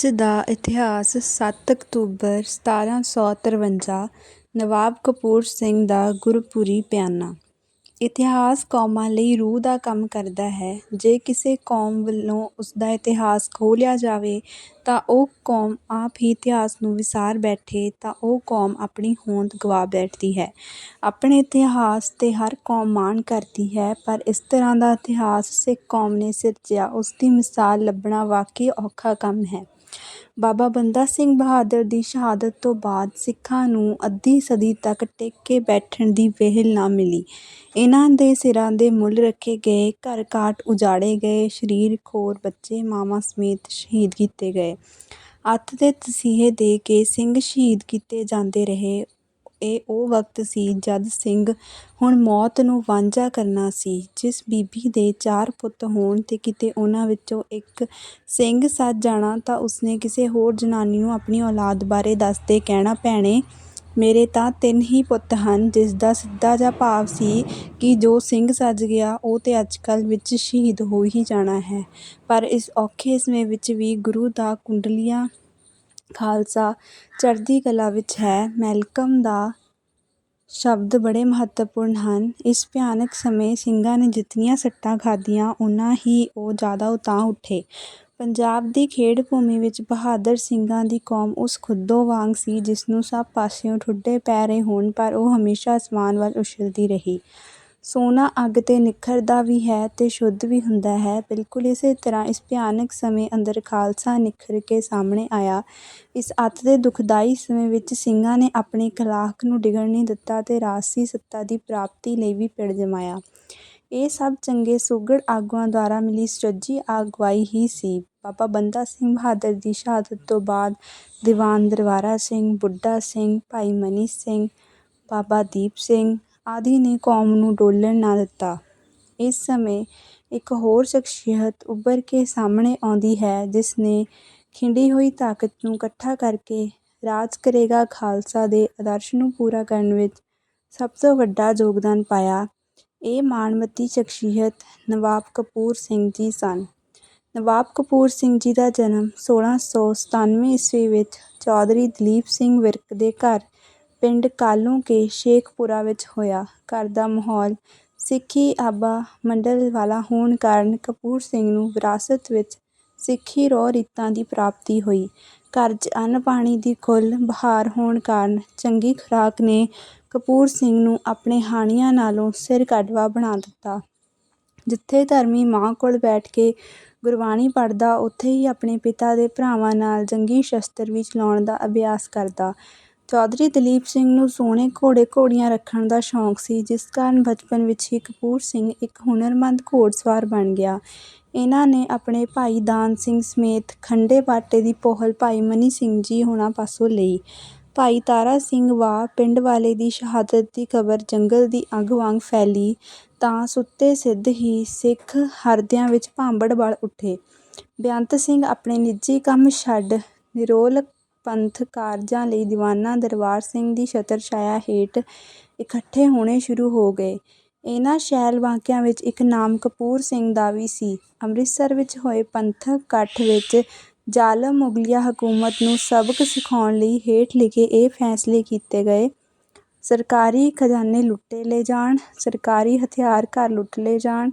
ਅੱਜ ਦਾ ਇਤਿਹਾਸ ਸੱਤ ਅਕਤੂਬਰ ਸਤਾਰਾਂ ਸੌ ਤਰਵੰਜਾ ਨਵਾਬ ਕਪੂਰ ਸਿੰਘ ਦਾ ਗੁਰਪੁਰੀ ਬਿਆਨਾ। ਇਤਿਹਾਸ ਕੌਮਾਂ ਲਈ ਰੂਹ ਦਾ ਕੰਮ ਕਰਦਾ ਹੈ। ਜੇ ਕਿਸੇ ਕੌਮ ਵੱਲੋਂ ਉਸਦਾ ਇਤਿਹਾਸ ਖੋਹ ਲਿਆ ਜਾਵੇ, ਤਾਂ ਉਹ ਕੌਮ ਆਪ ਹੀ ਇਤਿਹਾਸ ਨੂੰ ਵਿਸਾਰ ਬੈਠੇ, ਤਾਂ ਉਹ ਕੌਮ ਆਪਣੀ ਹੋਂਦ ਗਵਾ ਬੈਠਦੀ ਹੈ। ਆਪਣੇ ਇਤਿਹਾਸ 'ਤੇ ਹਰ ਕੌਮ ਮਾਣ ਕਰਦੀ ਹੈ, ਪਰ ਇਸ ਤਰ੍ਹਾਂ ਦਾ ਇਤਿਹਾਸ ਸਿੱਖ ਕੌਮ ਨੇ ਸਿਰਜਿਆ ਉਸ ਦੀ ਮਿਸਾਲ ਲੱਭਣਾ ਵਾਕਈ ਔਖਾ ਕੰਮ ਹੈ। ਬਾਬਾ ਬੰਦਾ ਸਿੰਘ ਬਹਾਦਰ ਦੀ ਸ਼ਹਾਦਤ ਤੋਂ ਬਾਅਦ ਸਿੱਖਾਂ ਨੂੰ ਅੱਧੀ ਸਦੀ ਤੱਕ ਟੇਕੇ ਬੈਠਣ ਦੀ ਵਿਹਲ ਨਾ ਮਿਲੀ। ਇਹਨਾਂ ਦੇ ਸਿਰਾਂ ਦੇ ਮੁੱਲ ਰੱਖੇ ਗਏ, ਘਰ ਘਾਟ ਉਜਾੜੇ ਗਏ, ਸਰੀਰ ਖੋਰ ਬੱਚੇ ਮਾਵਾਂ ਸਮੇਤ ਸ਼ਹੀਦ ਕੀਤੇ ਗਏ। ਅੱਤ ਦੇ ਤਸੀਹੇ ਦੇ ਕੇ ਸਿੰਘ ਸ਼ਹੀਦ ਕੀਤੇ ਜਾਂਦੇ ਰਹੇ। ਇਹ ਉਹ ਵਕਤ ਸੀ ਜਦ ਸਿੰਘ ਹੁਣ ਮੌਤ ਨੂੰ ਵਾਂਝਾ ਕਰਨਾ ਸੀ, ਜਿਸ ਬੀਬੀ ਦੇ ਚਾਰ ਪੁੱਤ ਹੋਣ ਤੇ ਕਿਤੇ ਉਹਨਾਂ ਵਿੱਚੋਂ ਇੱਕ ਸਿੰਘ ਸੱਜ ਜਾਣਾ ਤਾਂ ਉਸਨੇ ਕਿਸੇ ਹੋਰ ਜਨਾਨੀ ਨੂੰ ਆਪਣੀ ਔਲਾਦ ਬਾਰੇ ਦੱਸਦੇ ਕਹਿਣਾ, ਭੈਣੇ, ਮੇਰੇ ਤਾਂ ਤਿੰਨ ਹੀ ਪੁੱਤ ਹਨ, ਜਿਸ ਦਾ ਸਿੱਧਾ ਜਿਹਾ ਭਾਵ ਸੀ ਕਿ ਜੋ ਸਿੰਘ ਸੱਜ ਗਿਆ, ਉਹ ਤੇ ਅੱਜ ਕੱਲ੍ਹ ਵਿੱਚ ਸ਼ਹੀਦ ਹੋ ਹੀ ਜਾਣਾ ਹੈ। ਪਰ ਇਸ ਔਖੇ ਸਮੇਂ ਵਿੱਚ ਵੀ ਗੁਰੂ ਦਾ ਕੁੰਡਲੀਆਂ ਖਾਲਸਾ ਚੜ੍ਹਦੀ ਕਲਾ ਵਿੱਚ ਹੈ। ਮੈਲਕਮ ਦਾ ਸ਼ਬਦ ਬੜੇ ਮਹੱਤਵਪੂਰਨ ਹਨ। ਇਸ ਭਿਆਨਕ ਸਮੇਂ ਸਿੰਘਾਂ ਨੇ ਜਿਤਨੀਆਂ ਸੱਟਾਂ ਖਾਧੀਆਂ, ਉਨਾ ਹੀ ਉਹ ਜ਼ਿਆਦਾ ਉਤਾਂਹ ਉੱਠੇ। ਪੰਜਾਬ ਦੀ ਖੇਡ ਭੂਮੀ ਵਿੱਚ ਬਹਾਦਰ ਸਿੰਘਾਂ ਦੀ ਕੌਮ ਉਸ ਖੁੱਦੋ ਵਾਂਗ ਸੀ ਜਿਸ ਨੂੰ ਸਭ ਪਾਸਿਓਂ ਠੁੱਡੇ ਪੈ ਰਹੇ ਹੋਣ, ਪਰ ਉਹ ਹਮੇਸ਼ਾ ਅਸਮਾਨ ਵੱਲ ਉਛਲਦੀ ਰਹੀ। ਸੋਨਾ ਅੱਗ 'ਤੇ ਨਿਖਰਦਾ ਵੀ ਹੈ ਅਤੇ ਸ਼ੁੱਧ ਵੀ ਹੁੰਦਾ ਹੈ। ਬਿਲਕੁਲ ਇਸੇ ਤਰ੍ਹਾਂ ਇਸ ਭਿਆਨਕ ਸਮੇਂ ਅੰਦਰ ਖਾਲਸਾ ਨਿਖਰ ਕੇ ਸਾਹਮਣੇ ਆਇਆ। ਇਸ ਅੱਤ ਦੇ ਦੁਖਦਾਈ ਸਮੇਂ ਵਿੱਚ ਸਿੰਘਾਂ ਨੇ ਆਪਣੀ ਕਲਾਖ ਨੂੰ ਡਿੱਗਣ ਨਹੀਂ ਦਿੱਤਾ ਅਤੇ ਰਾਜਸੀ ਸੱਤਾ ਦੀ ਪ੍ਰਾਪਤੀ ਲਈ ਵੀ ਪਿੜ ਜਮਾਇਆ। ਇਹ ਸਭ ਚੰਗੇ ਸੁਘੜ ਆਗੂਆਂ ਦੁਆਰਾ ਮਿਲੀ ਸੁਚੱਜੀ ਅਗਵਾਈ ਹੀ ਸੀ। ਬਾਬਾ ਬੰਦਾ ਸਿੰਘ ਬਹਾਦਰ ਦੀ ਸ਼ਹਾਦਤ ਤੋਂ ਬਾਅਦ ਦੀਵਾਨ ਦਰਬਾਰਾ ਸਿੰਘ, ਬੁੱਢਾ ਸਿੰਘ, ਭਾਈ ਮਨੀ ਸਿੰਘ, ਬਾਬਾ ਦੀਪ ਸਿੰਘ ਆਦਿ ਨੇ ਕੌਮ ਨੂੰ ਡੋਲਣ ਨਾ ਦਿੱਤਾ। ਇਸ ਸਮੇਂ ਇੱਕ ਹੋਰ ਸ਼ਖਸੀਅਤ ਉੱਭਰ ਕੇ ਸਾਹਮਣੇ ਆਉਂਦੀ ਹੈ, ਜਿਸ ਨੇ ਖਿੰਡੀ ਹੋਈ ਤਾਕਤ ਨੂੰ ਇਕੱਠਾ ਕਰਕੇ ਰਾਜ ਕਰੇਗਾ ਖਾਲਸਾ ਦੇ ਆਦਰਸ਼ ਨੂੰ ਪੂਰਾ ਕਰਨ ਵਿੱਚ ਸਭ ਤੋਂ ਵੱਡਾ ਯੋਗਦਾਨ ਪਾਇਆ। ਇਹ ਮਾਣਮੱਤੀ ਸ਼ਖਸੀਅਤ ਨਵਾਬ ਕਪੂਰ ਸਿੰਘ ਜੀ ਸਨ। ਨਵਾਬ ਕਪੂਰ ਸਿੰਘ ਜੀ ਦਾ ਜਨਮ 1697 ਈਸਵੀ ਵਿੱਚ ਚੌਧਰੀ ਦਲੀਪ ਸਿੰਘ ਵਿਰਕ ਦੇ ਘਰ ਪਿੰਡ ਕਾਲੋਂ ਕੇ ਸ਼ੇਖਪੁਰਾ ਵਿੱਚ ਹੋਇਆ। ਘਰ ਦਾ ਮਾਹੌਲ ਸਿੱਖੀ ਆਭਾ ਮੰਡਲ ਵਾਲਾ ਹੋਣ ਕਾਰਨ ਕਪੂਰ ਸਿੰਘ ਨੂੰ ਵਿਰਾਸਤ ਵਿੱਚ ਸਿੱਖੀ ਰੋਹ ਰੀਤਾਂ ਦੀ ਪ੍ਰਾਪਤੀ ਹੋਈ। ਘਰ 'ਚ ਅੰਨ ਪਾਣੀ ਦੀ ਖੁੱਲ੍ਹ ਬਹਾਰ ਹੋਣ ਕਾਰਨ ਚੰਗੀ ਖੁਰਾਕ ਨੇ ਕਪੂਰ ਸਿੰਘ ਨੂੰ ਆਪਣੇ ਹਾਣੀਆਂ ਨਾਲੋਂ ਸਿਰ ਕੱਢਵਾ ਬਣਾ ਦਿੱਤਾ। ਜਿੱਥੇ ਧਰਮੀ ਮਾਂ ਕੋਲ ਬੈਠ ਕੇ ਗੁਰਬਾਣੀ ਪੜ੍ਹਦਾ, ਉੱਥੇ ਹੀ ਆਪਣੇ ਪਿਤਾ ਦੇ ਭਰਾਵਾਂ ਨਾਲ ਜੰਗੀ ਸ਼ਸਤਰ ਵੀ ਚਲਾਉਣ ਦਾ ਅਭਿਆਸ ਕਰਦਾ। ਚੌਧਰੀ ਦਲੀਪ ਸਿੰਘ ਨੂੰ ਸੋਹਣੇ ਘੋੜੇ ਘੋੜੀਆਂ ਰੱਖਣ ਦਾ ਸ਼ੌਂਕ ਸੀ, ਜਿਸ ਕਾਰਨ ਬਚਪਨ ਵਿੱਚ ਹੀ ਕਪੂਰ ਸਿੰਘ ਇੱਕ ਹੁਨਰਮੰਦ ਘੋੜਸਵਾਰ ਬਣ ਗਿਆ। ਇਹਨਾਂ ਨੇ ਆਪਣੇ ਭਾਈ ਦਾਨ ਸਿੰਘ ਸਮੇਤ ਖੰਡੇ ਬਾਟੇ ਦੀ ਪੋਹਲ ਭਾਈ ਮਨੀ ਸਿੰਘ ਜੀ ਹੋਣਾ ਪਾਸੋਂ ਲਈ। ਭਾਈ ਤਾਰਾ ਸਿੰਘ ਵਾ ਪਿੰਡ ਵਾਲੇ ਦੀ ਸ਼ਹਾਦਤ ਦੀ ਖਬਰ ਜੰਗਲ ਦੀ ਅੱਗ ਵਾਂਗ ਫੈਲੀ, ਤਾਂ ਸੁੱਤੇ ਸਿੱਧ ਹੀ ਸਿੱਖ ਹਰਦਿਆਂ ਵਿੱਚ ਭਾਂਬੜ ਬਲ ਉੱਠੇ। ਬੇਅੰਤ ਸਿੰਘ ਆਪਣੇ ਨਿੱਜੀ ਕੰਮ ਛੱਡ ਨਿਰੋਲ ਪੰਥ ਕਾਰਜਾਂ ਲਈ ਦੀਵਾਨਾ ਦਰਬਾਰ ਸਿੰਘ ਦੀ ਛਤਰ ਛਾਇਆ ਹੇਠ ਇਕੱਠੇ ਹੋਣੇ ਸ਼ੁਰੂ ਹੋ ਗਏ। ਇਹਨਾਂ ਸ਼ੈਲ ਵਾਕਿਆਂ ਵਿੱਚ ਇੱਕ ਨਾਮ ਕਪੂਰ ਸਿੰਘ ਦਾ ਵੀ ਸੀ। ਅੰਮ੍ਰਿਤਸਰ ਵਿੱਚ ਹੋਏ ਪੰਥਕ ਇਕੱਠ ਵਿੱਚ ਜ਼ਾਲਮ ਮੁਗਲੀਆ ਹਕੂਮਤ ਨੂੰ ਸਬਕ ਸਿਖਾਉਣ ਲਈ ਹੇਠ ਲਿਖੇ ਇਹ ਫੈਸਲੇ ਕੀਤੇ ਗਏ, ਸਰਕਾਰੀ ਖਜ਼ਾਨੇ ਲੁੱਟੇ ਲੈ ਜਾਣ, ਸਰਕਾਰੀ ਹਥਿਆਰ ਘਰ ਲੁੱਟ ਲਏ ਜਾਣ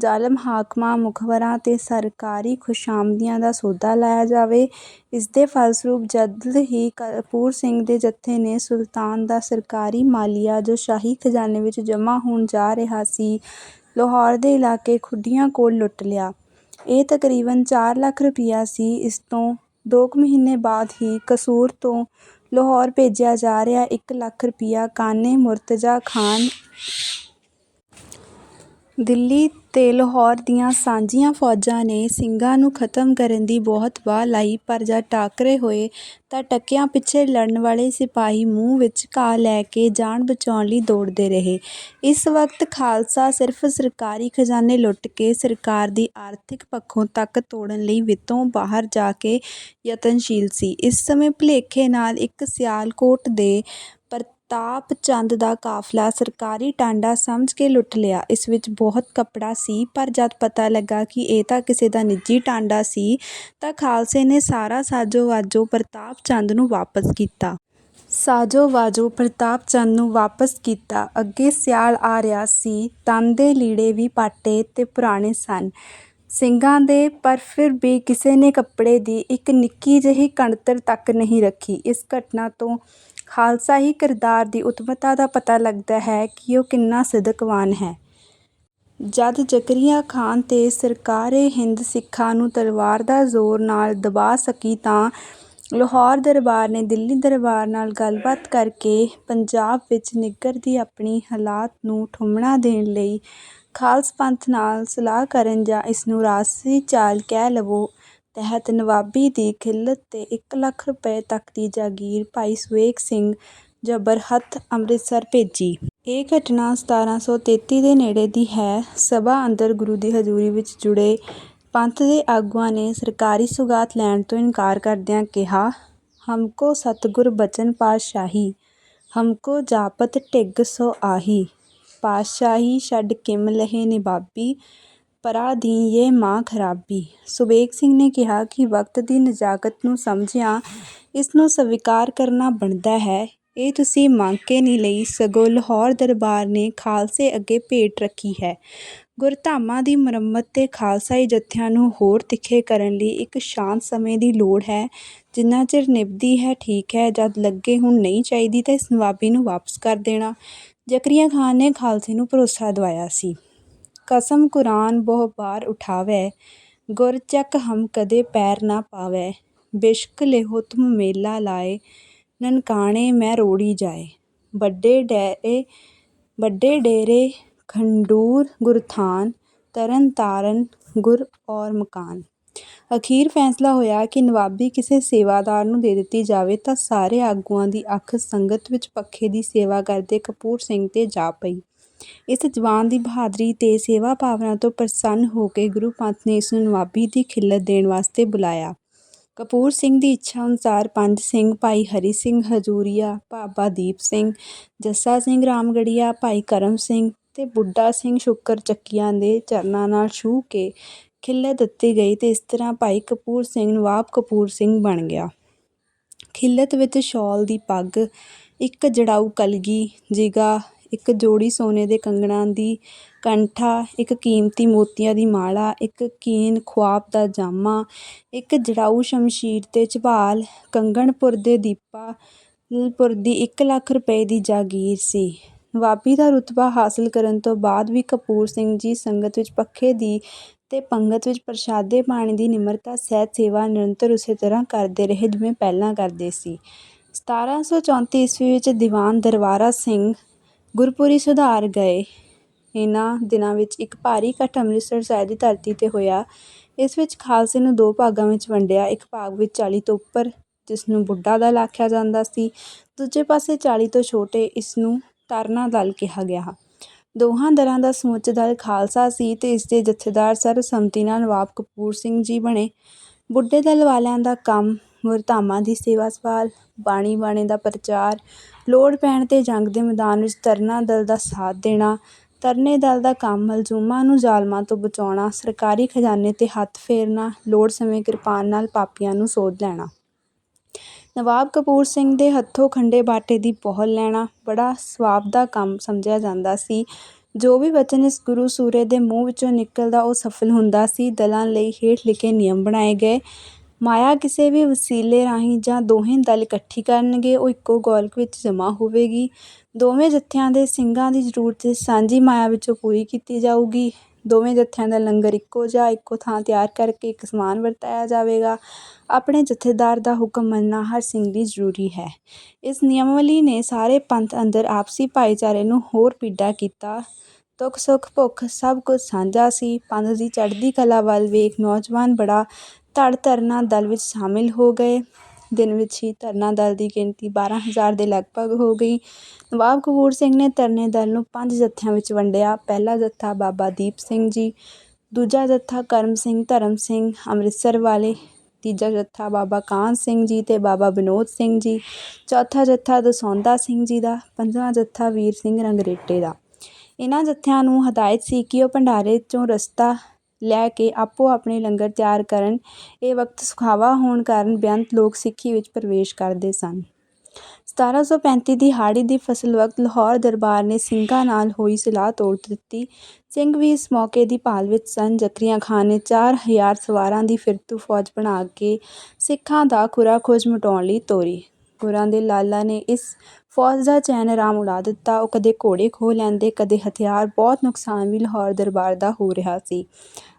ਜ਼ਾਲਮ ਹਾਕਮਾਂ, ਮੁਖਬਰਾਂ ਅਤੇ ਸਰਕਾਰੀ ਖੁਸ਼ਾਮਦੀਆਂ ਦਾ ਸੌਦਾ ਲਾਇਆ ਜਾਵੇ। ਇਸ ਦੇ ਫਲਸਰੂਪ ਜਲਦ ਹੀ ਕਪੂਰ ਸਿੰਘ ਦੇ ਜੱਥੇ ਨੇ ਸੁਲਤਾਨ ਦਾ ਸਰਕਾਰੀ ਮਾਲੀਆ, ਜੋ ਸ਼ਾਹੀ ਖਜ਼ਾਨੇ ਵਿੱਚ ਜਮ੍ਹਾਂ ਹੋਣ ਜਾ ਰਿਹਾ ਸੀ, ਲਾਹੌਰ ਦੇ ਇਲਾਕੇ ਖੁੱਡੀਆਂ ਕੋਲ ਲੁੱਟ ਲਿਆ। ਇਹ ਤਕਰੀਬਨ ਚਾਰ ਲੱਖ ਰੁਪਈਆ ਸੀ। ਇਸ ਤੋਂ ਦੋ ਕੁ ਮਹੀਨੇ ਬਾਅਦ ਹੀ ਕਸੂਰ ਤੋਂ ਲਾਹੌਰ ਭੇਜਿਆ ਜਾ ਰਿਹਾ। ਇੱਕ ਲੱਖ ਰੁਪਈਆ ਕਾਨੇ ਮੁਰਤਜ਼ਾ ਖਾਨ ਦਿੱਲੀ ਤੇ ਲਾਹੌਰ ਦੀਆਂ ਸਾਂਝੀਆਂ ਫੌਜਾਂ ਨੇ ਸਿੰਘਾਂ ਨੂੰ ਖਤਮ ਕਰਨ ਦੀ ਬਹੁਤ ਵਾਹ ਲਾਈ, ਪਰ ਜਦ ਟਾਕਰੇ ਹੋਏ ਤਾਂ ਟੱਕਿਆਂ ਪਿੱਛੇ ਲੜਨ ਵਾਲੇ ਸਿਪਾਹੀ ਮੂੰਹ ਵਿੱਚ ਘਾਹ ਲੈ ਕੇ ਜਾਨ ਬਚਾਉਣ ਲਈ ਦੌੜਦੇ ਰਹੇ। ਇਸ ਵਕਤ ਖਾਲਸਾ ਸਿਰਫ ਸਰਕਾਰੀ ਖਜ਼ਾਨੇ ਲੁੱਟ ਕੇ ਸਰਕਾਰ ਦੀ ਆਰਥਿਕ ਪੱਖੋਂ ਤੱਕ ਤੋੜਨ ਲਈ ਵਿੱਤੋਂ ਬਾਹਰ ਜਾ ਕੇ ਯਤਨਸ਼ੀਲ ਸੀ। ਇਸ ਸਮੇਂ ਭੁਲੇਖੇ ਨਾਲ ਇੱਕ ਸਿਆਲਕੋਟ ਦੇ ਪ੍ਰਤਾਪ ਚੰਦ ਦਾ ਕਾਫ਼ਲਾ ਸਰਕਾਰੀ ਟਾਂਡਾ ਸਮਝ ਕੇ ਲੁੱਟ ਲਿਆ। ਇਸ ਵਿੱਚ ਬਹੁਤ ਕੱਪੜਾ ਸੀ, ਪਰ ਜਦ ਪਤਾ ਲੱਗਾ ਕਿ ਇਹ ਤਾਂ ਕਿਸੇ ਦਾ ਨਿੱਜੀ ਟਾਂਡਾ ਸੀ, ਤਾਂ ਖਾਲਸੇ ਨੇ ਸਾਰਾ ਸਾਜੋ-ਵਾਜੋ ਪ੍ਰਤਾਪ ਚੰਦ ਨੂੰ ਵਾਪਸ ਕੀਤਾ। ਸਾਜੋ-ਵਾਜੋ ਪ੍ਰਤਾਪ ਚੰਦ ਨੂੰ ਵਾਪਸ ਕੀਤਾ। ਅੱਗੇ ਸਿਆਲ ਆ ਰਿਹਾ ਸੀ। ਤਨ ਦੇ ਲੀੜੇ ਵੀ ਪਾਟੇ ਤੇ ਪੁਰਾਣੇ ਸਨ ਸਿੰਘਾਂ ਦੇ, ਪਰ ਫਿਰ ਵੀ ਕਿਸੇ ਨੇ ਕੱਪੜੇ ਦੀ ਇੱਕ ਨਿੱਕੀ ਜਿਹੀ ਕਣਤਰ ਤੱਕ ਨਹੀਂ ਰੱਖੀ। ਇਸ ਘਟਨਾ ਤੋਂ ਖਾਲਸਾ ਹੀ ਕਿਰਦਾਰ ਦੀ ਉੱਤਮਤਾ ਦਾ ਪਤਾ ਲੱਗਦਾ ਹੈ ਕਿ ਉਹ ਕਿੰਨਾ ਸਿਦਕਵਾਨ ਹੈ। ਜਦ ਜ਼ਕਰੀਆ ਖਾਨ ਤੇ ਸਰਕਾਰ-ਏ-ਹਿੰਦ ਸਿੱਖਾਂ ਨੂੰ ਤਲਵਾਰ ਦਾ ਜ਼ੋਰ ਨਾਲ ਦਬਾ ਸਕੀ ਤਾਂ ਲਾਹੌਰ ਦਰਬਾਰ ਨੇ ਦਿੱਲੀ ਦਰਬਾਰ ਨਾਲ ਗੱਲਬਾਤ ਕਰਕੇ ਪੰਜਾਬ ਵਿੱਚ ਨਿੱਘਰਦੀ ਆਪਣੀ ਹਾਲਤ ਨੂੰ ਠੁੰਮਣਾ ਦੇਣ ਲਈ ਖਾਲਸ ਪੰਥ ਨਾਲ ਸਲਾਹ ਕਰਨ ਜਾਂ ਇਸਨੂੰ ਰਾਜਸੀ ਚਾਲ ਕਹਿ ਲਵੋ ਤਹਿਤ ਨਵਾਬੀ ਦੀ ਖਿਲਤ ਤੇ ਇੱਕ ਲੱਖ ਰੁਪਏ ਤੱਕ ਦੀ ਜਾਗੀਰ ਭਾਈ ਸੁਬੇਗ ਸਿੰਘ ਜ਼ਬਰਹੱਥ ਅੰਮ੍ਰਿਤਸਰ ਭੇਜੀ। ਇਹ ਘਟਨਾ ਸਤਾਰਾਂ ਸੌ ਤੇਤੀ ਦੇ ਨੇੜੇ ਦੀ ਹੈ। ਸਭਾ ਅੰਦਰ ਗੁਰੂ ਦੀ ਹਜ਼ੂਰੀ ਵਿੱਚ ਜੁੜੇ ਪੰਥ ਦੇ ਆਗੂਆਂ ਨੇ ਸਰਕਾਰੀ ਸੁਗਾਤ ਲੈਣ ਤੋਂ ਇਨਕਾਰ ਕਰਦਿਆਂ ਕਿਹਾ, ਹਮਕੋ ਸਤਿਗੁਰ ਬਚਨ ਪਾਤਸ਼ਾਹੀ, ਹਮਕੋ ਜਾਪਤ ਢਿੱਗ ਸੋ ਆਹੀ ਪਾਤਸ਼ਾਹੀ ਛੱਡ ਕਿਮ ਲਹੇ ਨਿਬਾਬੀ ਪਰਾ ਦੀ ਯੇ ਮਾਂ ਖਰਾਬੀ। ਸੁਬੇਗ ਸਿੰਘ ਨੇ ਕਿਹਾ ਕਿ ਵਕਤ ਦੀ ਨਜ਼ਾਕਤ ਨੂੰ ਸਮਝਦਿਆਂ ਇਸ ਨੂੰ ਸਵੀਕਾਰ ਕਰਨਾ ਬਣਦਾ ਹੈ। ਇਹ ਤੁਸੀਂ ਮੰਗ ਕੇ ਨਹੀਂ ਲਈ, ਸਗੋਂ ਲਾਹੌਰ ਦਰਬਾਰ ਨੇ ਖਾਲਸੇ ਅੱਗੇ ਭੇਟ ਰੱਖੀ ਹੈ। ਗੁਰਧਾਮਾਂ ਦੀ ਮੁਰੰਮਤ ਤੇ ਖਾਲਸਾਈ ਜਥਿਆਂ ਨੂੰ ਹੋਰ ਤਿੱਖੇ ਕਰਨ ਲਈ ਇੱਕ ਸ਼ਾਂਤ ਸਮੇਂ ਦੀ ਲੋੜ ਹੈ। ਜਿੰਨਾ ਚਿਰ ਨਿਭਦੀ ਹੈ, ਠੀਕ ਹੈ, ਜਦ ਲੱਗੇ ਹੁਣ ਨਹੀਂ ਚਾਹੀਦੀ ਤਾਂ ਇਸ ਨਵਾਬੀ ਨੂੰ ਵਾਪਸ ਕਰ ਦੇਣਾ। ਜ਼ਕਰੀਆ ਖਾਨ ਨੇ ਖਾਲਸੇ ਨੂੰ ਭਰੋਸਾ ਦਿਵਾਇਆ ਸੀ। ਕਸਮ ਕੁਰਾਨ ਬਹੁ ਬਾਰ ਉਠਾਵੈ, ਗੁਰ ਚੱਕ ਹਮ ਕਦੇ ਪੈਰ ਨਾ ਪਾਵੈ ਬਿਸ਼ਕ ਲਿਹੋ ਤੁਮ ਮੇਲਾ ਲਾਏ, ਨਨਕਾਣੇ ਮੈਂ ਰੋੜੀ ਜਾਏ ਵੱਡੇ ਡੇਰੇ, ਖੰਡੂਰ, ਗੁਰਥਾਨ, ਤਰਨ ਤਾਰਨ, ਗੁਰ ਔਰ ਮਕਾਨ। ਅਖੀਰ ਫੈਸਲਾ ਹੋਇਆ ਕਿ ਨਵਾਬੀ ਕਿਸੇ ਸੇਵਾਦਾਰ ਨੂੰ ਦੇ ਦਿੱਤੀ ਜਾਵੇ ਤਾਂ ਸਾਰੇ ਆਗੂਆਂ ਦੀ ਅੱਖ ਸੰਗਤ ਵਿੱਚ ਪੱਖੇ ਦੀ ਸੇਵਾ ਕਰਦੇ ਕਪੂਰ ਸਿੰਘ ਤੇ ਜਾ ਪਈ। ਇਸ ਜਵਾਨ ਦੀ ਬਹਾਦਰੀ ਤੇ ਸੇਵਾ ਭਾਵਨਾ ਤੋਂ ਪ੍ਰਸੰਨ ਹੋ ਕੇ ਗੁਰੂ ਪੰਥ ਨੇ ਇਸਨੂੰ ਨਵਾਬੀ ਦੀ ਖਿੱਲਤ ਦੇਣ ਵਾਸਤੇ ਬੁਲਾਇਆ। ਕਪੂਰ ਸਿੰਘ ਦੀ ਇੱਛਾ ਅਨੁਸਾਰ ਪੰਜ ਸਿੰਘ, ਭਾਈ ਹਰੀ ਸਿੰਘ, ਹਜੂਰੀਆ ਬਾਬਾ ਦੀਪ ਸਿੰਘ, ਜੱਸਾ ਸਿੰਘ ਰਾਮਗੜ੍ਹੀਆ ਭਾਈ ਕਰਮ ਸਿੰਘ ਤੇ ਬੁੱਢਾ ਸਿੰਘ ਸ਼ੁਕਰ ਚੱਕੀਆਂ ਦੇ ਚਰਨਾਂ ਨਾਲ ਛੂਹ ਕੇ ਖਿੱਲਤ ਦਿੱਤੀ ਗਈ ਤੇ ਇਸ ਤਰ੍ਹਾਂ ਭਾਈ ਕਪੂਰ ਸਿੰਘ ਨਵਾਬ ਕਪੂਰ ਸਿੰਘ ਬਣ ਗਿਆ। ਖਿੱਲਤ ਵਿੱਚ ਛੌਲ ਦੀ ਪੱਗ, ਇੱਕ ਜੜਾਊ ਕਲਗੀ ਜਿਗਾ ਇੱਕ ਜੋੜੀ ਸੋਨੇ ਦੇ ਕੰਗਣਾਂ ਦੀ ਕੰਠਾ, ਇੱਕ ਕੀਮਤੀ ਮੋਤੀਆਂ ਦੀ ਮਾਲਾ, ਇੱਕ ਕੀਨ ਖ਼ੁਆਬ ਦਾ ਜਾਮਾ, ਇੱਕ ਜੜਾਊ ਸ਼ਮਸ਼ੀਰ ਤੇ ਝਬਾਲ, ਕੰਗਣਪੁਰ ਤੇ ਦੀਪਾਲਪੁਰ ਦੀ ਇੱਕ ਲੱਖ ਰੁਪਏ ਦੀ ਜਾਗੀਰ ਸੀ। ਨਵਾਬੀ ਦਾ ਰੁਤਬਾ ਹਾਸਲ ਕਰਨ ਤੋਂ ਬਾਅਦ ਵੀ ਕਪੂਰ ਸਿੰਘ ਜੀ ਸੰਗਤ ਵਿੱਚ ਪੱਖੇ ਦੀ ਅਤੇ ਪੰਗਤ ਵਿੱਚ ਪ੍ਰਸ਼ਾਦੇ ਪਾਣੀ ਦੀ ਨਿਮਰਤਾ, ਸਹਿਤ ਸੇਵਾ ਨਿਰੰਤਰ ਉਸੇ ਤਰ੍ਹਾਂ ਕਰਦੇ ਰਹੇ ਜਿਵੇਂ ਪਹਿਲਾਂ ਕਰਦੇ ਸੀ। ਸਤਾਰ੍ਹਾਂ ਸੌ ਚੌਂਤੀ ਈਸਵੀ ਵਿੱਚ ਦੀਵਾਨ ਦਰਬਾਰਾ ਸਿੰਘ ਗੁਰਪੁਰੀ ਸੁਧਾਰ ਗਏ। ਇਹਨਾਂ ਦਿਨਾਂ ਵਿੱਚ ਇੱਕ ਭਾਰੀ ਇਕੱਠ ਅੰਮ੍ਰਿਤਸਰ ਸਾਹਿਬ ਦੀ ਧਰਤੀ ਤੇ ਹੋਇਆ। ਇਸ ਵਿੱਚ ਖਾਲਸੇ ਨੂੰ ਦੋ ਭਾਗਾਂ ਵਿੱਚ ਵੰਡਿਆ ਇੱਕ ਭਾਗ ਵਿੱਚ ਚਾਲੀ ਤੋਂ ਉੱਪਰ ਜਿਸ ਨੂੰ ਬੁੱਢਾ ਦਲ ਆਖਿਆ ਜਾਂਦਾ ਸੀ ਦੂਜੇ ਪਾਸੇ ਚਾਲੀ ਤੋਂ ਛੋਟੇ, ਇਸਨੂੰ ਤਾਰਨਾ ਦਲ ਕਿਹਾ ਗਿਆ। ਦੋਹਾਂ ਦਲਾਂ ਦਾ ਸਮੁੱਚਾ ਦਲ ਖਾਲਸਾ ਸੀ ਤੇ ਇਸਦੇ ਜਥੇਦਾਰ ਸਰਬਸੰਮਤੀ ਨਾਲ ਨਵਾਬ ਕਪੂਰ ਸਿੰਘ ਜੀ ਬਣੇ। ਬੁੱਢੇ ਦਲ ਵਾਲਿਆਂ ਦਾ ਕੰਮ ਗੁਰਧਾਮਾਂ ਦੀ ਸੇਵਾ ਸੰਭਾਲ ਬਾਣੀ ਬਾਣੇ ਦਾ ਪ੍ਰਚਾਰ ਲੋੜ ਪੈਣ ਤੇ ਜੰਗ ਦੇ ਮੈਦਾਨ ਵਿੱਚ ਤਰਨਾ ਦਲ ਦਾ ਸਾਥ ਦੇਣਾ, ਤਰਨੇ ਦਲ ਦਾ ਕੰਮ ਮਲਜ਼ੂਮਾਂ ਨੂੰ ਜ਼ਾਲਮਾਂ ਤੋਂ ਬਚਾਉਣਾ, ਸਰਕਾਰੀ ਖਜ਼ਾਨੇ ਤੇ ਹੱਥ ਫੇਰਨਾ, ਲੋੜ ਸਮੇਂ ਕਿਰਪਾਨ ਨਾਲ ਪਾਪੀਆਂ ਨੂੰ ਸੋਧ ਲੈਣਾ। ਨਵਾਬ ਕਪੂਰ ਸਿੰਘ ਦੇ ਹੱਥੋਂ ਖੰਡੇ ਬਾਟੇ ਦੀ ਪਹੁਲ ਲੈਣਾ, ਬੜਾ ਸਵਾਬ ਦਾ ਕੰਮ ਸਮਝਿਆ ਜਾਂਦਾ ਸੀ। ਜੋ ਵੀ ਬਚਨ ਇਸ ਗੁਰੂ ਸੂਰੇ ਦੇ ਮੂੰਹ ਵਿੱਚੋਂ ਨਿਕਲਦਾ ਉਹ ਸਫਲ ਹੁੰਦਾ ਸੀ। ਦਲਾਂ ਲਈ ਹੇਠ ਲਿਖੇ ਨਿਯਮ ਬਣਾਏ ਗਏ। ਮਾਇਆ ਕਿਸੇ ਵੀ ਵਸੀਲੇ ਰਾਹੀਂ ਜਾਂ ਦੋਹੇਂ ਦਲ ਇਕੱਠੀ ਕਰਨਗੇ, ਉਹ ਇੱਕੋ ਗੋਲਕ ਵਿੱਚ ਜਮ੍ਹਾਂ ਹੋਵੇਗੀ। ਦੋਵੇਂ ਜੱਥਿਆਂ ਦੇ ਸਿੰਘਾਂ ਦੀ ਜ਼ਰੂਰਤ ਸਾਂਝੀ ਮਾਇਆ ਵਿੱਚੋਂ ਪੂਰੀ ਕੀਤੀ ਜਾਊਗੀ। ਦੋਵੇਂ ਜੱਥਿਆਂ ਦਾ ਲੰਗਰ ਇੱਕੋ ਜਿਹਾ ਇੱਕੋ ਥਾਂ ਤਿਆਰ ਕਰਕੇ ਇੱਕ ਸਮਾਨ ਵਰਤਾਇਆ ਜਾਵੇਗਾ। ਆਪਣੇ ਜਥੇਦਾਰ ਦਾ ਹੁਕਮ ਮੰਨਣਾ ਹਰ ਸਿੰਘ ਲਈ ਜ਼ਰੂਰੀ ਹੈ। ਇਸ ਨਿਯਮਾਵਲੀ ਨੇ ਸਾਰੇ ਪੰਥ ਅੰਦਰ ਆਪਸੀ ਭਾਈਚਾਰੇ ਨੂੰ ਹੋਰ ਪੀਡਾ ਕੀਤਾ। ਦੁੱਖ ਸੁੱਖ ਭੁੱਖ ਸਭ ਕੁਝ ਸਾਂਝਾ ਸੀ। ਪੰਥ ਦੀ ਚੜ੍ਹਦੀ ਕਲਾ ਵੱਲ ਵੇਖ ਨੌਜਵਾਨ ਬੜਾ ਧੜ ਧਰਨਾ ਦਲ ਵਿੱਚ ਸ਼ਾਮਿਲ ਹੋ ਗਏ। ਦਿਨ ਵਿੱਚ ਹੀ ਧਰਨਾ ਦਲ ਦੀ ਗਿਣਤੀ ਬਾਰ੍ਹਾਂ ਹਜ਼ਾਰ ਦੇ ਲਗਭਗ ਹੋ ਗਈ। ਨਵਾਬ ਕਪੂਰ ਸਿੰਘ ਨੇ ਧਰਨੇ ਦਲ ਨੂੰ ਪੰਜ ਜਥਿਆਂ ਵਿੱਚ ਵੰਡਿਆ ਪਹਿਲਾ ਜਥਾ ਬਾਬਾ ਦੀਪ ਸਿੰਘ ਜੀ, ਦੂਜਾ ਜਥਾ ਕਰਮ ਸਿੰਘ ਧਰਮ ਸਿੰਘ ਅੰਮ੍ਰਿਤਸਰ ਵਾਲੇ, ਤੀਜਾ ਜੱਥਾ ਬਾਬਾ ਕਾਨ ਸਿੰਘ ਜੀ ਤੇ ਬਾਬਾ ਵਿਨੋਦ ਸਿੰਘ ਜੀ, ਚੌਥਾ ਜੱਥਾ ਦਸੌਂਦਾ ਸਿੰਘ ਜੀ ਦਾ, ਪੰਜਵਾਂ ਜੱਥਾ ਵੀਰ ਸਿੰਘ ਰੰਗਰੇਟੇ ਦਾ ਇਹਨਾਂ ਜੱਥਿਆਂ ਨੂੰ ਹਦਾਇਤ ਸੀ ਕਿ ਉਹ ਭੰਡਾਰੇ 'ਚੋਂ ਰਸਤਾ ਲੈ ਕੇ ਆਪੋ ਆਪਣੇ ਲੰਗਰ ਤਿਆਰ ਕਰਨ। ਇਹ ਵਕਤ ਸੁਖਾਵਾਂ ਹੋਣ ਕਾਰਨ ਬੇਅੰਤ ਲੋਕ ਸਿੱਖੀ ਵਿੱਚ ਪ੍ਰਵੇਸ਼ ਕਰਦੇ ਸਨ। 1735 ਦੀ ਹਾੜੀ ਦੀ ਫਸਲ ਵਕਤ ਲਾਹੌਰ ਦਰਬਾਰ ਨੇ ਸਿੰਘਾਂ ਨਾਲ ਹੋਈ ਸਲਾਹ ਤੋੜ ਦਿੱਤੀ। ਸਿੰਘ ਵੀ ਇਸ ਮੌਕੇ ਦੀ ਭਾਲ ਵਿੱਚ ਸਨ। ਜ਼ਕਰੀਆ ਖਾਨ ਨੇ ਚਾਰ ਹਜ਼ਾਰ ਸਵਾਰਾਂ ਦੀ ਫਿਰਤੂ ਫੌਜ ਬਣਾ ਕੇ ਸਿੱਖਾਂ ਦਾ ਖੁਰਾ ਖੋਜ ਮਿਟਾਉਣ ਲਈ ਤੋਰੀ। ਗੁਰਾਂ ਦੇ ਲਾਲਾ ਨੇ ਇਸ ਫੌਜ ਦਾ ਚੈਨ ਆਰਾਮ ਉਡਾ ਦਿੱਤਾ। ਉਹ ਕਦੇ ਘੋੜੇ ਖੋਹ ਲੈਂਦੇ, ਕਦੇ ਹਥਿਆਰ। ਬਹੁਤ ਨੁਕਸਾਨ ਵੀ ਲਾਹੌਰ ਦਰਬਾਰ ਦਾ ਹੋ ਰਿਹਾ ਸੀ।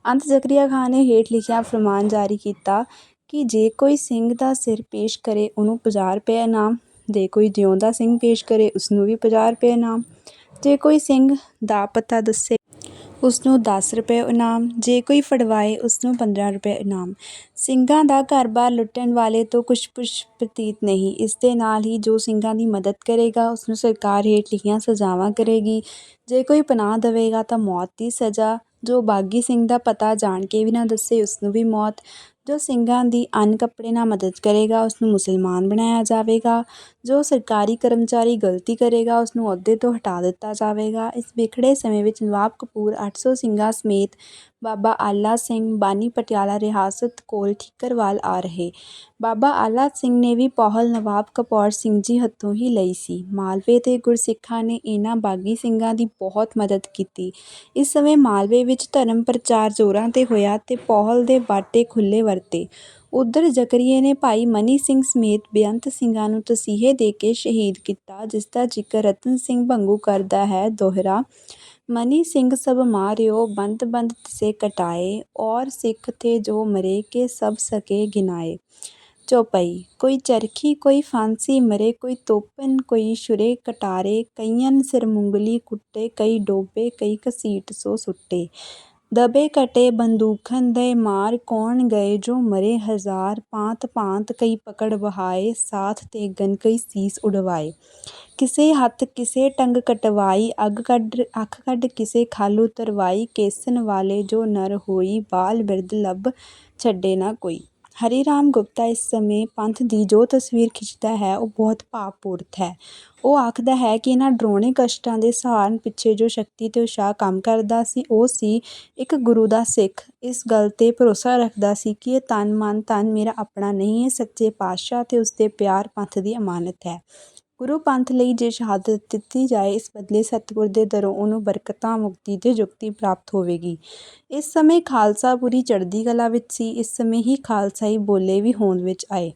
ਅੰਤ ਜ਼ਕਰੀਆ ਖਾਨ ਨੇ ਹੇਠ ਲਿਖਿਆ ਫਰਮਾਨ ਜਾਰੀ ਕੀਤਾ ਕਿ ਜੇ ਕੋਈ ਸਿੰਘ ਦਾ ਸਿਰ ਪੇਸ਼ ਕਰੇ, ਉਹਨੂੰ 50 ਰੁਪਏ ਇਨਾਮ ਜੇ ਕੋਈ ਜਿਉਂਦਾ ਸਿੰਘ ਪੇਸ਼ ਕਰੇ ਉਸ ਨੂੰ ਵੀ 50 ਰੁਪਏ ਇਨਾਮ ਜੇ ਕੋਈ ਸਿੰਘ ਦਾ ਪਤਾ ਦੱਸੇ ਉਸ ਨੂੰ 10 ਰੁਪਏ ਇਨਾਮ, ਜੇ ਕੋਈ ਫੜਵਾਏ ਉਸ ਨੂੰ 15 ਰੁਪਏ ਇਨਾਮ। ਸਿੰਘਾਂ ਦਾ ਘਰ-ਬਾਰ ਲੁੱਟਣ ਵਾਲੇ ਤੋਂ ਕੁਛ ਪੁੱਛ ਪ੍ਰਤੀਤ ਨਹੀਂ। ਇਸ ਦੇ ਨਾਲ ਹੀ ਜੋ ਸਿੰਘਾਂ ਦੀ ਮਦਦ ਕਰੇਗਾ ਉਸ ਨੂੰ ਸਰਕਾਰ ਹੇਠ ਲਿਖੀਆਂ ਸਜ਼ਾਵਾਂ ਕਰੇਗੀ। ਜੇ ਕੋਈ ਪਨਾਹ ਦੇਵੇਗਾ ਤਾਂ ਮੌਤ ਦੀ ਸਜ਼ਾ। ਜੋ ਬਾਗੀ ਸਿੰਘ ਦਾ ਪਤਾ ਜਾਣ ਕੇ ਵੀ ਨਾ ਦੱਸੇ ਉਸ ਨੂੰ ਵੀ ਮੌਤ। ਜੋ ਸਿੰਘਾਂ ਦੀ ਅੰਨ ਕੱਪੜੇ ਨਾਲ ਮਦਦ ਕਰੇਗਾ, ਉਸਨੂੰ ਮੁਸਲਮਾਨ ਬਣਾਇਆ ਜਾਵੇਗਾ, ਜੋ ਸਰਕਾਰੀ ਕਰਮਚਾਰੀ ਗਲਤੀ ਕਰੇਗਾ, ਉਸਨੂੰ ਅਹੁਦੇ ਤੋਂ ਹਟਾ ਦਿੱਤਾ ਜਾਵੇਗਾ। ਇਸ ਵਿਖੜੇ ਸਮੇਂ ਵਿੱਚ ਨਵਾਬ ਕਪੂਰ ਅੱਠ ਸੌ ਸਿੰਘਾਂ ਸਮੇਤ ਬਾਬਾ ਆਲਾ ਸਿੰਘ ਬਾਨੀ ਪਟਿਆਲਾ ਰਿਆਸਤ ਕੋਲ ਠੀਕਰਵਾਲ ਆ ਰਹੇ। ਬਾਬਾ ਆਲਾ ਸਿੰਘ ਨੇ ਵੀ ਪਹੁਲ ਨਵਾਬ ਕਪੌਰ ਸਿੰਘ ਜੀ ਹੱਥੋਂ ਹੀ ਲਈ ਸੀ। ਮਾਲਵੇ ਦੇ ਗੁਰਸਿੱਖਾਂ ਨੇ ਇਹਨਾਂ ਬਾਗੀ ਸਿੰਘਾਂ ਦੀ ਬਹੁਤ ਮਦਦ ਕੀਤੀ। ਇਸ ਸਮੇਂ ਮਾਲਵੇ ਵਿੱਚ ਧਰਮ ਪ੍ਰਚਾਰ ਜ਼ੋਰਾਂ 'ਤੇ ਹੋਇਆ ਤੇ ਪਹੁਲ ਦੇ ਵਾਟੇ ਖੁੱਲ੍ਹੇ ਵਰਤੇ। ਉੱਧਰ ਜ਼ਕਰੀਏ ਨੇ ਭਾਈ ਮਨੀ ਸਿੰਘ ਸਮੇਤ ਬੇਅੰਤ ਸਿੰਘਾਂ ਨੂੰ ਤਸੀਹੇ ਦੇ ਕੇ ਸ਼ਹੀਦ ਕੀਤਾ, ਜਿਸ ਦਾ ਜ਼ਿਕਰ ਰਤਨ ਸਿੰਘ ਭੰਗੂ ਕਰਦਾ ਹੈ ਦੋਹਰਾ। ਮਨੀ ਸਿੰਘ ਸਭ ਮਾਰਿਓ ਬੰਦ ਬੰਦ ਤਿਸੇ ਕਟਾਏ ਔਰ ਸਿੱਖ ਥੇ ਜੋ ਮਰੇ ਕੇ ਸਭ ਸਕੇ ਗਿਨਾਏ ਚੌਪਈ ਕੋਈ ਚਰਖੀ ਕੋਈ ਫਾਂਸੀ ਮਰੇ ਕੋਈ ਤੋਪਨ ਕੋਈ ਛੁਰੇ ਕਟਾਰੇ ਕਈਆਂ ਸਿਰ ਮੁੰਗਲੀ ਕੁੱਟੇ ਕਈ ਡੋਬੇ ਕਈ ਘਸੀਟ ਸੋ ਸੁੱਟੇ ਦਬੇ ਕਟੇ ਬੰਦੂਖਨ ਦੇ ਮਾਰ ਕੌਣ ਗਏ ਜੋ ਮਰੇ ਹਜ਼ਾਰ ਭਾਂਤ ਭਾਂਤ ਕਈ ਪਕੜ ਵਹਾਏ, ਸਾਥ ਤੇ ਗਨ ਕਈ ਸੀਸ ਉਡਵਾਏ। ਕਿਸੇ ਹੱਥ ਕਿਸੇ ਟੰਗ ਕਟਵਾਈ, ਅੱਗ ਕੱਢ, ਅੱਖ ਕੱਢ ਕਿਸੇ ਖਾਲੂ ਤਰਵਾਈ ਕੇਸਨ ਵਾਲੇ ਜੋ ਨਰ ਹੋਈ, ਬਾਲ ਬਿਰਧ ਲੱਭ ਛੱਡੇ ਨਾ ਕੋਈ। ਹਰੀ ਰਾਮ ਗੁਪਤਾ ਇਸ ਸਮੇਂ ਪੰਥ ਦੀ ਜੋ ਤਸਵੀਰ ਖਿੱਚਦਾ ਹੈ, ਉਹ ਬਹੁਤ ਭਾਵਪੂਰਤ ਹੈ। ਉਹ ਆਖਦਾ ਹੈ ਕਿ ਇਹਨਾਂ ਡਰਾਉਣੇ ਕਸ਼ਟਾਂ ਦੇ ਸਹਾਰਨ ਪਿੱਛੇ ਜੋ ਸ਼ਕਤੀ ਤੇ ਉਤਸ਼ਾਹ ਕੰਮ ਕਰਦਾ ਸੀ, ਉਹ ਸੀ ਇੱਕ ਗੁਰੂ ਦਾ ਸਿੱਖ। ਇਸ ਗੱਲ ਤੇ ਭਰੋਸਾ ਰੱਖਦਾ ਸੀ ਕਿ ਇਹ ਤਨ ਮਨ ਧਨ ਮੇਰਾ ਆਪਣਾ ਨਹੀਂ ਹੈ ਸੱਚੇ ਪਾਤਸ਼ਾਹ ਤੇ ਉਸਦੇ ਪਿਆਰ ਪੰਥ ਦੀ ਅਮਾਨਤ ਹੈ। ਗੁਰੂ ਪੰਥ ਲਈ ਜੇ ਸ਼ਹਾਦਤ ਦਿੱਤੀ ਜਾਏ, ਇਸ ਬਦਲੇ ਸਤਿਗੁਰ ਦੇ ਦਰੋਂ ਉਹਨੂੰ ਬਰਕਤਾਂ, ਮੁਕਤੀ ਤੇ ਜੁਗਤੀ ਪ੍ਰਾਪਤ ਹੋਵੇਗੀ। ਇਸ ਸਮੇਂ ਖਾਲਸਾ ਪੂਰੀ ਚੜ੍ਹਦੀ ਕਲਾ ਵਿੱਚ ਸੀ, ਇਸ ਸਮੇਂ ਹੀ ਖਾਲਸਾਈ ਬੋਲੇ ਵੀ ਹੋਂਦ ਵਿੱਚ ਆਏ।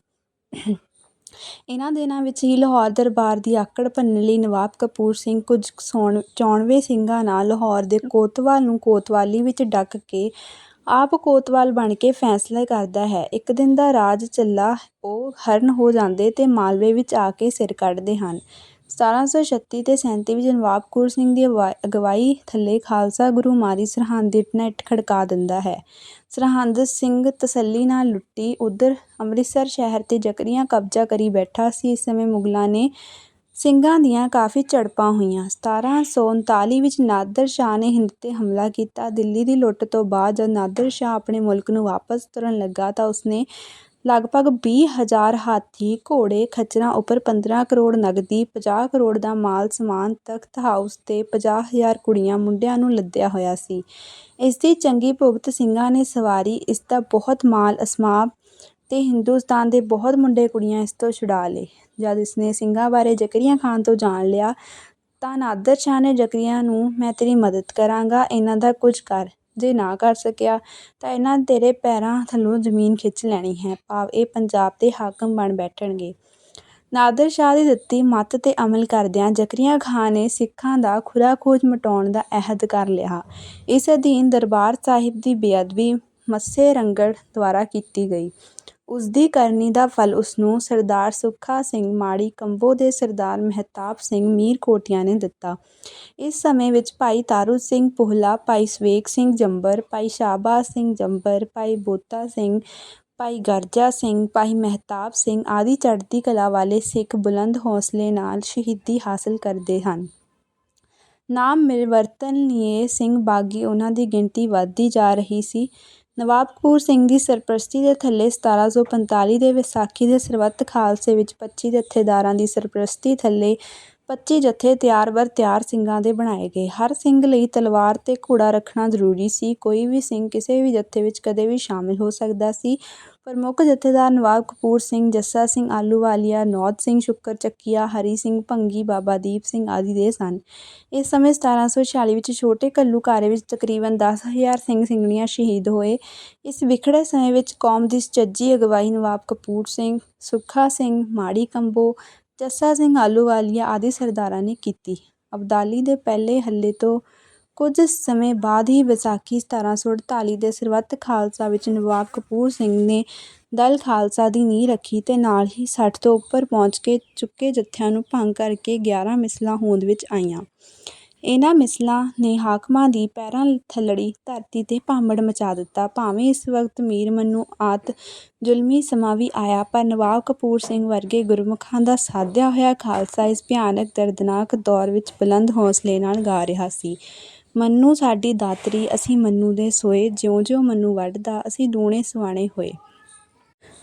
ਇਹਨਾਂ ਦਿਨਾਂ ਵਿੱਚ ਹੀ ਲਾਹੌਰ ਦਰਬਾਰ ਦੀ ਆਕੜ ਭੰਨਣ ਲਈ ਨਵਾਬ ਕਪੂਰ ਸਿੰਘ ਕੁਝ ਸੌਣ ਚੌਣਵੇਂ ਸਿੰਘਾਂ ਨਾਲ ਲਾਹੌਰ ਦੇ ਕੋਤਵਾਲ ਨੂੰ ਕੋਤਵਾਲੀ ਵਿੱਚ ਡੱਕ ਕੇ ਆਪ ਕੋਤਵਾਲ ਬਣ ਕੇ ਫੈਸਲਾ ਕਰਦਾ ਹੈ। ਇੱਕ ਦਿਨ ਦਾ ਰਾਜ ਚੱਲਾ, ਉਹ ਹਰਨ ਹੋ ਜਾਂਦੇ ਤੇ ਮਾਲਵੇ ਵਿੱਚ ਆ ਕੇ ਸਿਰ ਕੱਢਦੇ ਹਨ। 1736 ਤੇ 37 ਵਿੱਚ ਨਵਾਬ ਕਪੂਰ ਸਿੰਘ ਦੀ ਅਗਵਾਈ ਥੱਲੇ ਖਾਲਸਾ ਗੁਰੂ ਮਾਰੀ ਸਰਹੰਦ ਦੀ ਇੱਟ ਖੜਕਾ ਦਿੰਦਾ ਹੈ। ਸਰਹੰਦ ਸਿੰਘ ਤਸੱਲੀ ਨਾਲ ਲੁੱਟੀ, ਉਧਰ ਅੰਮ੍ਰਿਤਸਰ ਸ਼ਹਿਰ ਤੇ ਜ਼ਕਰੀਆ ਕਬਜ਼ਾ ਕਰੀ ਬੈਠਾ ਸੀ। ਇਸ ਸਮੇਂ ਮੁਗਲਾਂ ਨੇ ਸਿੰਘਾਂ ਦੀਆਂ ਕਾਫੀ ਝੜਪਾਂ ਹੋਈਆਂ। 1739 ਵਿੱਚ ਨਾਦਰ ਸ਼ਾਹ ਨੇ ਹਿੰਦ ਤੇ ਹਮਲਾ ਕੀਤਾ। ਦਿੱਲੀ ਦੀ ਲੁੱਟ ਤੋਂ ਬਾਅਦ ਜਦ ਨਾਦਰ ਸ਼ਾਹ ਆਪਣੇ ਮੁਲਕ ਨੂੰ ਵਾਪਸ ਤੁਰਨ ਲੱਗਾ ਤਾਂ ਉਸਨੇ ਲਗਭਗ ਵੀਹ ਹਜ਼ਾਰ ਹਾਥੀ, ਘੋੜੇ ਖੱਚਰਾਂ ਉੱਪਰ 15 ਕਰੋੜ ਨਗਦੀ 50 ਕਰੋੜ ਦਾ ਮਾਲ, ਸਮਾਨ, ਤਖਤ, ਹਾਊਸ ਤੇ ਪੰਜਾਹ ਹਜ਼ਾਰ ਕੁੜੀਆਂ, ਮੁੰਡਿਆਂ ਨੂੰ ਲੱਦਿਆ ਹੋਇਆ ਸੀ। ਇਸ ਦੀ ਚੰਗੀ ਭੁਗਤ ਸਿੰਘਾਂ ਨੇ ਸਵਾਰੀ, ਇਸ ਦਾ ਬਹੁਤ ਮਾਲ ਅਸਮਾਨ ਅਤੇ ਹਿੰਦੁਸਤਾਨ ਦੇ ਬਹੁਤ ਮੁੰਡੇ ਕੁੜੀਆਂ ਇਸ ਤੋਂ ਛੁਡਾ ਲਏ। ਜਦ ਇਸਨੇ ਸਿੰਘਾਂ ਬਾਰੇ ਜ਼ਕਰੀਆ ਖਾਨ ਤੋਂ ਜਾਣ ਲਿਆ, ਤਾਂ ਨਾਦਰ ਸ਼ਾਹ ਨੇ ਜ਼ਕਰੀਆ ਨੂੰ, ਮੈਂ ਤੇਰੀ ਮਦਦ ਕਰਾਂਗਾ, ਇਹਨਾਂ ਦਾ ਕੁਝ ਕਰ। ਜੇ ਨਾ ਕਰ ਸਕਿਆ, ਤਾਂ ਇਹਨਾਂ ਤੇਰੇ ਪੈਰਾਂ ਥੱਲੋਂ ਜ਼ਮੀਨ ਖਿੱਚ ਲੈਣੀ ਹੈ। ਭਾਵ ਇਹ ਪੰਜਾਬ ਦੇ ਹਾਕਮ ਬਣ ਬੈਠਣਗੇ। ਨਾਦਰ ਸ਼ਾਹ ਦੀ ਦਿੱਤੀ ਮੱਤ ਤੇ ਅਮਲ ਕਰਦਿਆਂ ਜ਼ਕਰੀਆ ਖਾਨ ਨੇ ਸਿੱਖਾਂ ਦਾ ਖੁਰਾ ਖੋਜ ਮਿਟਾਉਣ ਦਾ ਅਹਿਦ ਕਰ ਲਿਆ। ਇਸ ਅਧੀਨ ਦਰਬਾਰ ਸਾਹਿਬ ਦੀ ਬੇਅਦਬੀ ਮੱਸੇ ਰੰਗੜ ਦੁਆਰਾ ਕੀਤੀ ਗਈ। ਉਸਦੀ ਕਰਨੀ ਦਾ ਫਲ ਉਸਨੂੰ ਸਰਦਾਰ ਸੁੱਖਾ ਸਿੰਘ ਮਾੜੀ ਕੰਬੋ ਦੇ ਸਰਦਾਰ ਮਹਿਤਾਬ ਸਿੰਘ ਮੀਰਕੋਟੀਆਂ ਨੇ ਦਿੱਤਾ। ਇਸ ਸਮੇਂ ਵਿੱਚ ਭਾਈ ਤਾਰੂ ਸਿੰਘ ਪੋਹਲਾ, ਭਾਈ ਸਵੇਕ ਸਿੰਘ ਜੰਬਰ, ਭਾਈ ਸ਼ਾਹਬਾਜ਼ ਸਿੰਘ ਜੰਬਰ, ਭਾਈ ਬੋਤਾ ਸਿੰਘ, ਭਾਈ ਗਰਜਾ ਸਿੰਘ, ਭਾਈ ਮਹਿਤਾਬ ਸਿੰਘ ਆਦਿ ਚੜ੍ਹਦੀ ਕਲਾ ਵਾਲੇ ਸਿੱਖ ਬੁਲੰਦ ਹੌਸਲੇ ਨਾਲ ਸ਼ਹੀਦੀ ਹਾਸਲ ਕਰਦੇ ਹਨ। ਨਾਮ ਮਿਲਵਰਤਨ ਲਈ ਸਿੰਘ ਬਾਗੀ ਉਹਨਾਂ ਦੀ ਗਿਣਤੀ ਵੱਧਦੀ ਜਾ ਰਹੀ ਸੀ। ਨਵਾਬ ਕਪੂਰ ਸਿੰਘ ਦੀ ਸਰਪ੍ਰਸਤੀ ਦੇ ਥੱਲੇ ਸਤਾਰ੍ਹਾਂ ਸੌ ਪੰਤਾਲੀ ਦੇ ਵਿਸਾਖੀ ਦੇ ਸਰਬੱਤ ਖਾਲਸੇ ਵਿੱਚ ਪੱਚੀ ਜਥੇਦਾਰਾਂ ਦੀ ਸਰਪ੍ਰਸਤੀ ਥੱਲੇ ਪੱਚੀ ਜਥੇ ਤਿਆਰ ਬਰ ਤਿਆਰ ਸਿੰਘਾਂ ਦੇ ਬਣਾਏ ਗਏ। ਹਰ ਸਿੰਘ ਲਈ ਤਲਵਾਰ ਤੇ ਘੋੜਾ ਰੱਖਣਾ ਜ਼ਰੂਰੀ ਸੀ। ਕੋਈ ਵੀ ਸਿੰਘ ਕਿਸੇ ਵੀ ਜਥੇ ਵਿੱਚ ਕਦੇ ਵੀ ਸ਼ਾਮਿਲ ਹੋ ਸਕਦਾ ਸੀ। ਪ੍ਰਮੁੱਖ ਜਥੇਦਾਰ ਨਵਾਬ ਕਪੂਰ ਸਿੰਘ, ਜੱਸਾ ਸਿੰਘ ਆਹਲੂਵਾਲੀਆ, ਨੌਧ ਸਿੰਘ ਸ਼ੁੱਕਰ, ਚੱਕੀਆ, ਹਰੀ ਸਿੰਘ ਭੰਗੀ, ਬਾਬਾ ਦੀਪ ਸਿੰਘ ਆਦਿ ਦੇ ਸਨ। ਇਸ ਸਮੇਂ ਸਤਾਰਾਂ ਸੌ ਛਿਆਲੀ ਵਿੱਚ ਛੋਟੇ ਘੱਲੂਘਾਰੇ ਵਿੱਚ ਤਕਰੀਬਨ ਦਸ ਹਜ਼ਾਰ ਸਿੰਘ ਸਿੰਘਣੀਆਂ ਸ਼ਹੀਦ ਹੋਏ। ਇਸ ਵਿਖੜੇ ਸਮੇਂ ਵਿੱਚ ਕੌਮ ਦੀ ਸੁਚੱਜੀ ਅਗਵਾਈ ਨਵਾਬ ਕਪੂਰ ਸਿੰਘ, ਸੁੱਖਾ ਸਿੰਘ, ਮਾੜੀ ਕੰਬੋ, ਜੱਸਾ ਸਿੰਘ ਆਹਲੂਵਾਲੀਆ ਆਦਿ ਸਰਦਾਰਾਂ ਨੇ ਕੀਤੀ। ਅਬਦਾਲੀ ਦੇ ਪਹਿਲੇ ਹੱਲੇ ਤੋਂ ਕੁਝ ਸਮੇਂ ਬਾਅਦ ਹੀ ਵਿਸਾਖੀ ਸਤਾਰਾਂ ਸੌ ਅਠਤਾਲੀ ਦੇ ਸਰਬੱਤ ਖਾਲਸਾ ਵਿੱਚ ਨਵਾਬ ਕਪੂਰ ਸਿੰਘ ਨੇ ਦਲ ਖਾਲਸਾ ਦੀ ਨੀਂਹ ਰੱਖੀ ਅਤੇ ਨਾਲ ਹੀ ਸੱਠ ਤੋਂ ਉੱਪਰ ਪਹੁੰਚ ਕੇ ਚੁੱਕੇ ਜੱਥਿਆਂ ਨੂੰ ਭੰਗ ਕਰਕੇ ਗਿਆਰਾਂ ਮਿਸਲਾਂ ਹੋਂਦ ਵਿੱਚ ਆਈਆਂ। ਇਹਨਾਂ ਮਿਸਲਾਂ ਨੇ ਹਾਕਮਾਂ ਦੀ ਪੈਰਾਂ ਥੱਲੜੀ ਧਰਤੀ 'ਤੇ ਭਾਂਬੜ ਮਚਾ ਦਿੱਤਾ। ਭਾਵੇਂ ਇਸ ਵਕਤ ਮੀਰ ਮਨੂੰ ਆਤ ਜ਼ੁਲਮੀ ਸਮਾਂ ਵੀ ਆਇਆ, ਪਰ ਨਵਾਬ ਕਪੂਰ ਸਿੰਘ ਵਰਗੇ ਗੁਰਮੁਖਾਂ ਦਾ ਸਾਧਿਆ ਹੋਇਆ ਖਾਲਸਾ ਇਸ ਭਿਆਨਕ ਦਰਦਨਾਕ ਦੌਰ ਵਿੱਚ ਬੁਲੰਦ ਹੌਸਲੇ ਨਾਲ ਗਾ ਰਿਹਾ ਸੀ। ਮੰਨੂ ਸਾਡੀ ਦਾਤਰੀ, ਅਸੀਂ ਮੰਨੂ ਦੇ ਸੋਏ ਜਿਉਂ ਜਿਉਂ ਮੰਨੂ ਵੱਢਦਾ, ਅਸੀਂ ਦੂਣੇ ਸੁਆਣੇ ਹੋਏ।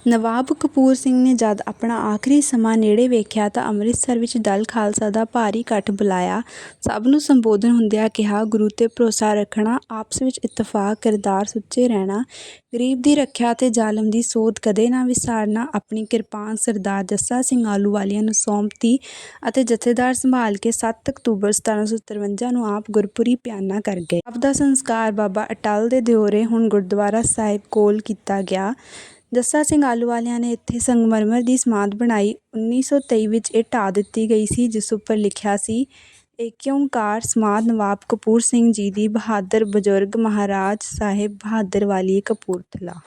ਨਵਾਬ ਕਪੂਰ ਸਿੰਘ ਨੇ ਜਦ ਆਪਣਾ ਆਖਰੀ ਸਮਾਂ ਨੇੜੇ ਵੇਖਿਆ ਤਾਂ ਅੰਮ੍ਰਿਤਸਰ ਵਿੱਚ ਦਲ ਖਾਲਸਾ ਦਾ ਭਾਰੀ ਇਕੱਠ ਬੁਲਾਇਆ। ਸਭ ਨੂੰ ਸੰਬੋਧਨ ਹੁੰਦਿਆਂ ਕਿਹਾ, ਗੁਰੂ 'ਤੇ ਭਰੋਸਾ ਰੱਖਣਾ, ਆਪਸ ਵਿੱਚ ਇਤਫਾਕ, ਕਿਰਦਾਰ ਸੁੱਚੇ ਰਹਿਣਾ, ਗਰੀਬ ਦੀ ਰੱਖਿਆ ਤੇ ਜ਼ਾਲਮ ਦੀ ਸੋਧ ਕਦੇ ਨਾ ਵਿਸਾਰਨਾ, ਆਪਣੀ ਕਿਰਪਾਨ ਸਰਦਾਰ ਜੱਸਾ ਸਿੰਘ ਆਹਲੂਵਾਲੀਆ ਨੂੰ ਸੌਂਪਤੀ ਅਤੇ ਜਥੇਦਾਰ ਸੰਭਾਲ ਕੇ 7 ਅਕਤੂਬਰ 1753 ਨੂੰ ਆਪ ਗੁਰਪੁਰੀ ਪਿਆਨਾ ਕਰ ਗਏ। ਆਪ ਦਾ ਸੰਸਕਾਰ ਬਾਬਾ ਅਟਲ ਦੇ ਦਿਓਰੇ ਹੁਣ ਗੁਰਦੁਆਰਾ ਸਾਹਿਬ ਕੋਲ ਕੀਤਾ ਗਿਆ। ਜੱਸਾ ਸਿੰਘ ਆਹਲੂਵਾਲੀਆ ਨੇ ਇੱਥੇ ਸੰਗਮਰਮਰ ਦੀ ਸਮਾਧ ਬਣਾਈ। 1923 ਵਿੱਚ ਇਹ ਢਾਹ ਦਿੱਤੀ ਗਈ ਸੀ, ਜਿਸ ਉੱਪਰ ਲਿਖਿਆ ਸੀ, ਏਕ ਓਂਕਾਰ ਸਮਾਧ ਨਵਾਬ ਕਪੂਰ ਸਿੰਘ ਜੀ ਦੀ ਬਹਾਦਰ ਬਜ਼ੁਰਗ ਮਹਾਰਾਜ ਸਾਹਿਬ ਬਹਾਦਰ ਵਾਲੀ ਕਪੂਰਥਲਾ।